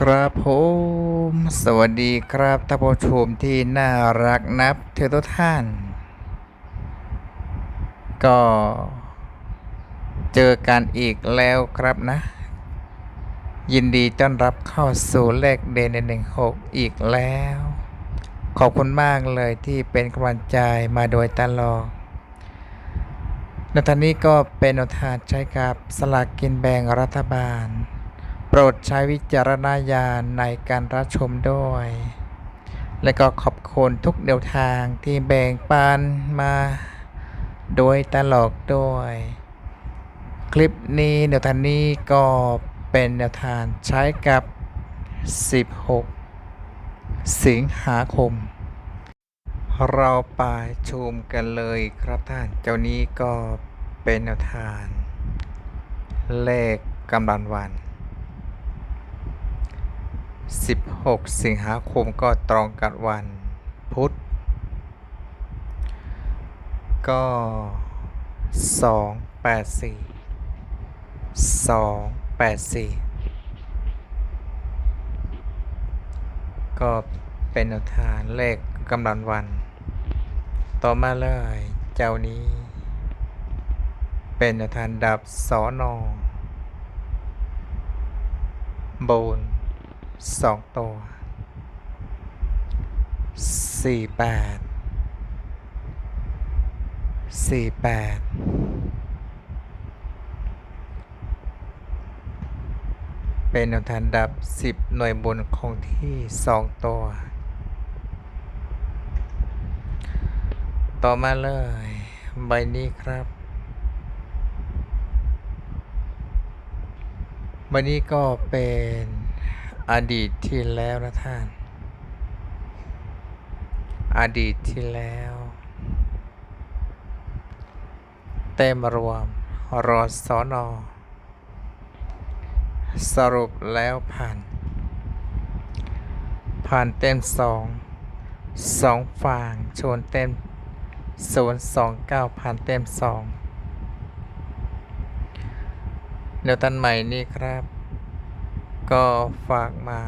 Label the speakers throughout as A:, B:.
A: ครับผมสวัสดีครับท่านผู้ชมที่น่ารักนับถือทุกท่าน ก็เจอกันอีกแล้วครับนะ ยินดีต้อนรับเข้าสู่เลขเดนหนึ่งหกอีกแล้ว ขอบคุณมากเลยที่เป็นกำลังใจมาโดยตลอดในทานนี้ก็เป็นแนวทางใช้กับสลากกินแบ่งรัฐบาล ปรดใช้วิจารณญาณในการรับชมด้วย และก็ขอบคุณทุกแนวทางที่แบ่งปันมาโดยตลอดด้วย คลิปนี้แนวทางนี้ก็เป็นแนวทางใช้กับ 16 สิงหาคม เราไปชมกันเลยครับท่าน เจ้านี้ก็เป็นแนวทางเลขกำลังวัน 16 สิงหาคมก็ตรงกับวันพุธ ก็ 284 284 ก็เป็นแนวทางเลขกำลังวัน ต่อมาเลย เจ้านี้ เป็นแนวทางดับสอนอบน สองตัวสี่แปดสี่แปดเป็นแนวทางดับสิบหน่วยบนคงที่สองตัว ต่อมาเลย ใบนี้ครับวันนี้ก็เป็น อดีตที่แล้วนะท่าน อดีตที่แล้ว เต็มรวมรอสอนอสรุปแล้วผ่าน ผ่านเต็มสองสองฝั่งชนเต็มศูนย์สองเก้าผ่านเต็มสองแนวตันใหม่นี่ครับ ก็ฝากมา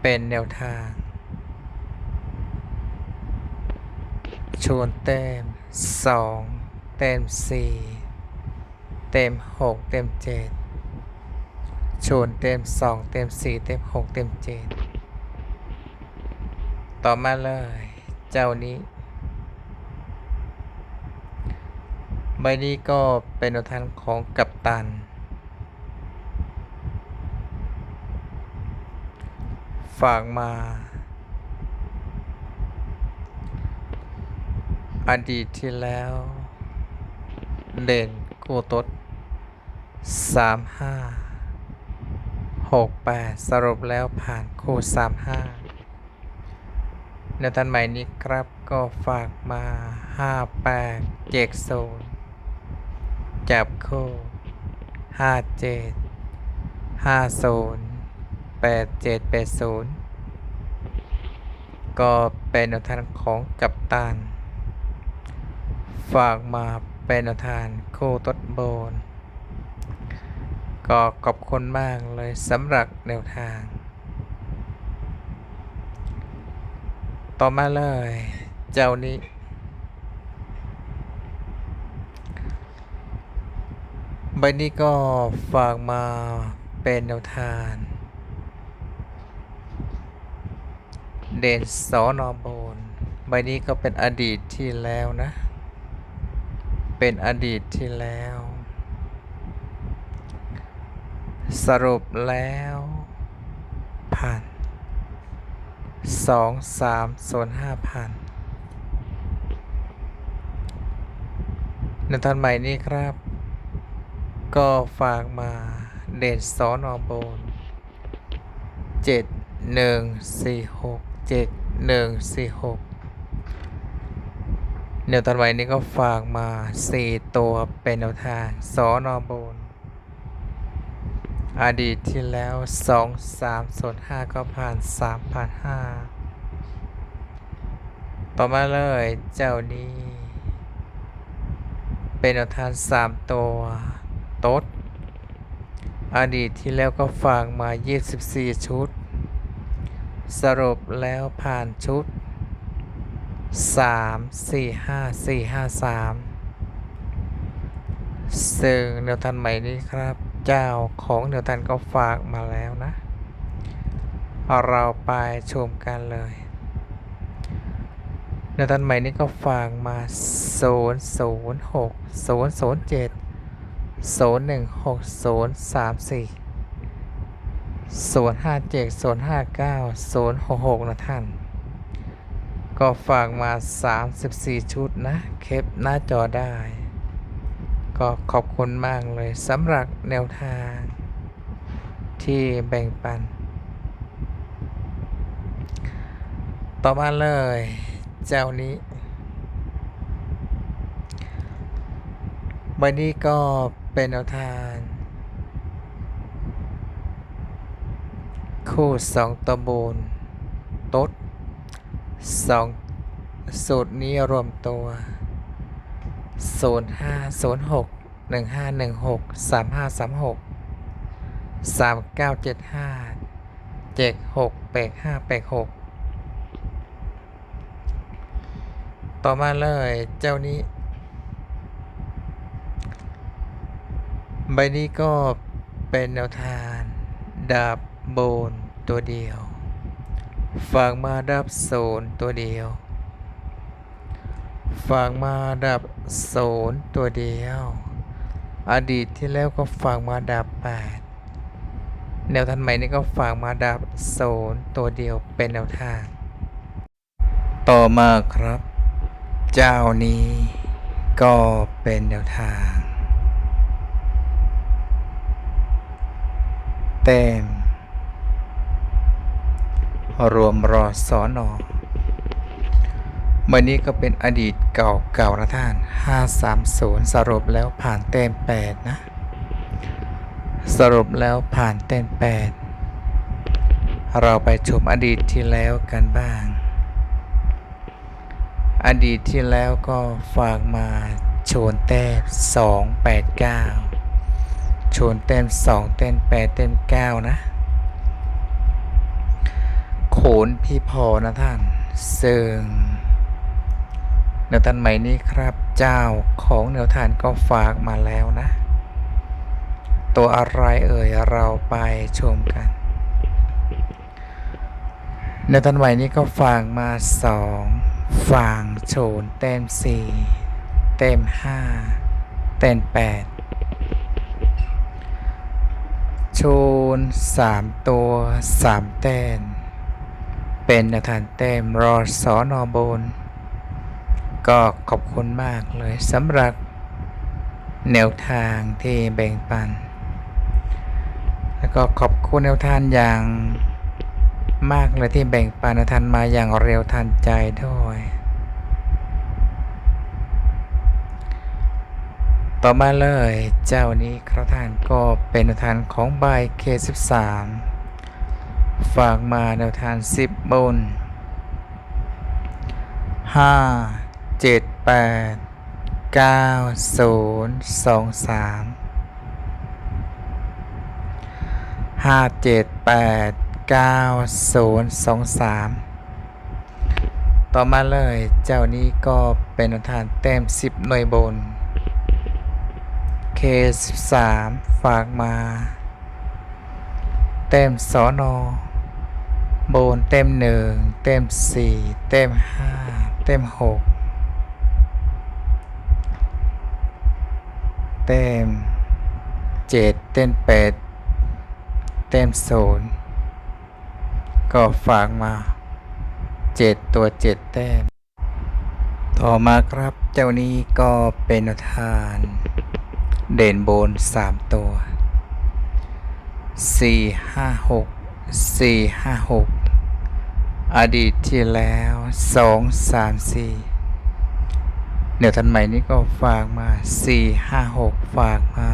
A: เป็นแนวทาง ชวนเต็มสองเต็มสี่เต็มหกเต็มเจ็ดชวนเต็มสองเต็มสี่เต็มหกเต็มเจ็ดต่อมาเลย เจ้านี้ ใบนี้ก็เป็นแนวทางของกัปตัน ฝากมา อดีตที่แล้วเด่นกูตดสามห้าหกแปดสรุปแล้วผ่านคู่สามห้าแนวทางใหม่นี้ครับก็ฝากมาห้าแปดเจ็ดศูนย์ จับคู่ห้าเจ็ดห้าศูนย์แปดเจ็ดแปดศูนย์ก็เป็นแนวทางของกัปตันฝากมาเป็นแนวทางคู่ต้นโบน ก็ขอบคุณมากเลยสำหรับแนวทาง ต่อมาเลย เจ้านี้ ใบนี้ก็ฝากมาเป็นแนวทาง เด่นสอนอบนใบนี้ก็เป็นอดีตที่แล้วนะ เป็นอดีตที่แล้ว สรุปแล้วพันสองสามส่วนห้าพันในตอนใหม่นี้ครับ ก็ฝากมาเด่นสอนอบนเจ็ดหนึ่งสี่หกเจ็ดหนึ่งสี่หกแนวตันไว้นี้ก็ฝากมาสี่ตัวเป็นแนวทางสอนอบนอดีตที่แล้วสองสามส่วนห้าก็ผ่านสามผ่านห้าต่อมาเลยเจ้านี้ เป็นแนวทางสามตัว โต๊ดอดีตที่แล้วก็ฝากมา 24 ชุด สรุปแล้วผ่านชุด 3 4 5 4 5 3 ซึ่งแนวทันใหม่นี้ครับ เจ้าของแนวทันก็ฝากมาแล้วนะ เราไปชมกันเลยแนวทันใหม่นี้ก็ฝากมา 0 0 6 0 0 7 0 1 6 0 3 4 0 5 7 0 5 9 0 6 6 นะท่าน ก็ฝากมา 34 ชุดนะเคปหน้าจอได้ ก็ขอบคุณมากเลยสำหรับแนวทาง ที่แบ่งปัน ต่อมาเลย เจ้านี้ใบนี้ก็ เป็นแนวทางคู่สองตัวบนตดสองสูตรนี้รวมตัวศูนย์ห้าศูนย์หกหนึ่งห้าหนึ่งหกสามห้าสามหกสามเก้าเจ็ดห้าเจ็ดหกแปดห้าแปดหกต่อมาเลยเจ้านี้ ใบนี้ก็เป็นแนวทาง ดาบโบนตัวเดียว ฝากมาดับโซนตัวเดียว ฝากมาดับโซนตัวเดียว อดีตที่แล้วก็ฝากมาดับแปดแนวทันใหม่นี้ก็ฝากมาดับโซนตัวเดียวเป็นแนวทาง ต่อมาครับ เจ้านี้ก็เป็นแนวทาง เต็มรวมรอสอนอเมื่อนี้ก็เป็นอดีตเก่าเก่านะท่าน 530 สรุปแล้วผ่านเต็ม8 นะ สรุปแล้วผ่านเต็ม8 เราไปชมอดีตที่แล้วกันบ้าง อดีตที่แล้วก็ฝากมาโชนแต้ม289 โชนเต็ม2เต็ม8เต็ม9นะ โขนพี่พอนะท่านซึ่งแนวทานใหม่นี้ครับเจ้าของแนวทานก็ฝากมาแล้วนะ ตัวอะไรเอ่ยเราไปชมกันแนวทานใหม่นี้ก็ฝากมาสองฝางโฉนเต็มสี่เต็มห้าเต็มแปด โชนสามตัวสามแต้มเป็นแนวทานเต็มรอสอนอบน ก็ขอบคุณมากเลยสำหรับแนวทางที่แบ่งปัน แล้วก็ขอบคุณแนวทางอย่างมากเลยที่แบ่งปันแนวทางมาอย่างเร็วทันใจด้วย ต่อมาเลยเจ้านี้ครับท่านก็เป็นแนวทางของใบเค13ฝากมาแนวทาง 10 บน 5 7 8 9 0 2 3 5 7 8 9 0 2 3 ต่อมาเลยเจ้านี้ก็เป็นแนวทางเต็ม 10 หน่วยบน เค13ฝากมา เต็มสอนอโบนเต็มหนึ่งเต็มสี่เต็มห้าเต็มหกเต็มเจ็ดเต็มแปดเต็มศูนย์ก็ฝากมาเจ็ดตัวเจ็ดแต้ม ต่อมาครับเจ้านี้ก็เป็นทาน เด่นโบนสามตัวสี่ห้าหกสี่ห้าหกอดีตที่แล้วสองสามสี่เดี๋ยวทันใหม่นี้ก็ฝากมาสี่ห้าหกฝากมา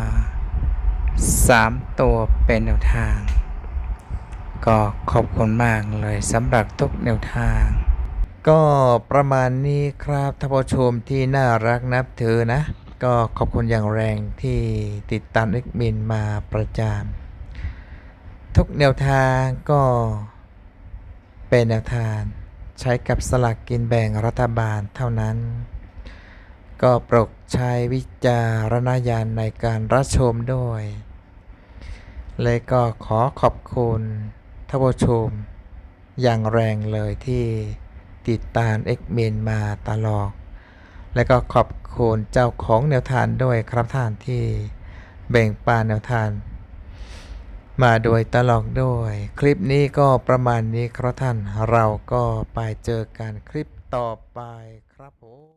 A: สามตัวเป็นแนวทาง ก็ขอบคุณมากเลยสำหรับทุกแนวทาง ก็ประมาณนี้ครับท่านผู้ชมที่น่ารักนับถือนะ ก็ขอบคุณอย่างแรงที่ติดตามเอ็กมินมาประจานทุกแนวทางก็เป็นแนวทางใช้กับสลากกินแบ่งรัฐบาลเท่านั้น ก็โปรดใช้วิจารณญาณในการรับชมด้วย เลยก็ขอขอบคุณท่านผู้ชมอย่างแรงเลยที่ติดตามเอ็กเมนมาตลอด และก็ขอบคุณเจ้าของแนวทางด้วยครับท่านที่แบ่งปันแนวทางมาโดยตลอดด้วย คลิปนี้ก็ประมาณนี้ครับท่านเราก็ไปเจอกันคลิปต่อไปครับผม